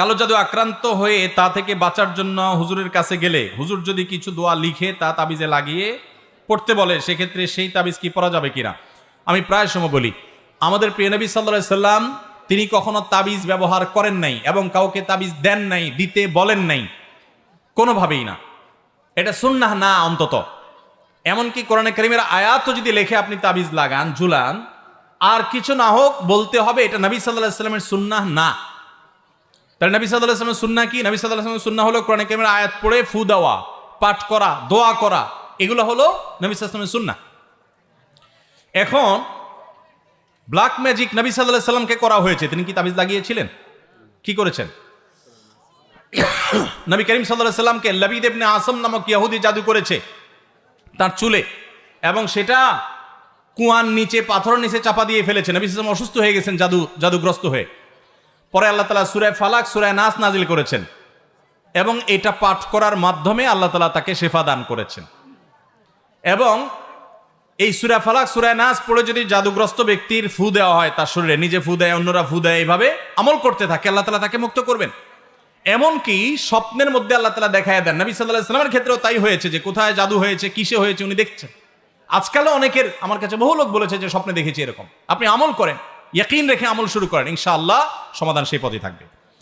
কালো জাদু আক্রান্ত হয়ে তা থেকে বাঁচার জন্য হুজুরের কাছে গেলে, হুজুর যদি কিছু দোয়া লিখে তা তাবিজে লাগিয়ে পড়তে বলে, সেক্ষেত্রে সেই তাবিজ কি পড়া যাবে কিনা? আমি প্রায় সময় বলি, আমাদের প্রিয় নবী সাল্লাহ সাল্লাম, তিনি কখনো তাবিজ ব্যবহার করেন নাই এবং কাউকে তাবিজ দেন নাই, দিতে বলেন নাই। কোনোভাবেই না। এটা সুন্নাহ না অন্তত। এমনকি কোরআনে করিমের আয়াত যদি লেখে আপনি তাবিজ লাগান, ঝুলান, আর কিছু না হোক বলতে হবে, এটা নবী সাল্লাহ সাল্লামের সুন্নাহ না। তাহলে নবী আসলামের সুন্না কি? নবী সাল্লাহ সুন্না হলো কোরআন কারিমের আয়াত পড়ে, ফু দেওয়া, পাঠ করা, দোয়া করা, এগুলো হলো নবী সাল্লামের সুন্না এখন ব্ল্যাক ম্যাজিক নবী সাল্লাহ সাল্লামকে করা হয়েছে, তিনি কি তাবিজ লাগিয়েছিলেন? কি করেছেন? নবী করিম সাল্লাহ সাল্লামকে লবিদ ইবনে আসম নামক ইয়াহুদি জাদু করেছে, তার চুলে, এবং সেটা কুয়ার নিচে, পাথরের নিচে চাপা দিয়ে ফেলেছে। নবী সাল্লাম অসুস্থ হয়ে গেছেন জাদু, জাদুগ্রস্ত হয়ে। পরে আল্লাহ তালা সুরায় ফালাক সুরায় নাস নাজিল করেছেন। এবং এটা পাঠ করার মাধ্যমে আল্লাহ তালা তাকে শেফা দান করেছেন। এবং এই সুরা ফালাক সুরায় নাস পড়ে যদি জাদুগ্রস্ত ব্যক্তির ফু দেওয়া হয় তার শরীরে, নিজে ফু দেয়, অন্যরা ফু দেয়, এইভাবে আমল করতে থাকে, আল্লাহ তালা তাকে মুক্ত করবেন। এমনকি স্বপ্নের মধ্যে আল্লাহ তালা দেখায় দেন, নবী সাল্লাহ ইসলামের ক্ষেত্রেও তাই হয়েছে যে, কোথায় জাদু হয়েছে, কিসে হয়েছে, উনি দেখছেন। আজকালও অনেকের, আমার কাছে বহু লোক বলেছে যে, স্বপ্নে দেখেছি এরকম। আপনি আমল করেন। ইয়াকিন রেখে আমল শুরু করেন ইনশাআল্লাহ সমাধান সেই পথে থাকবে।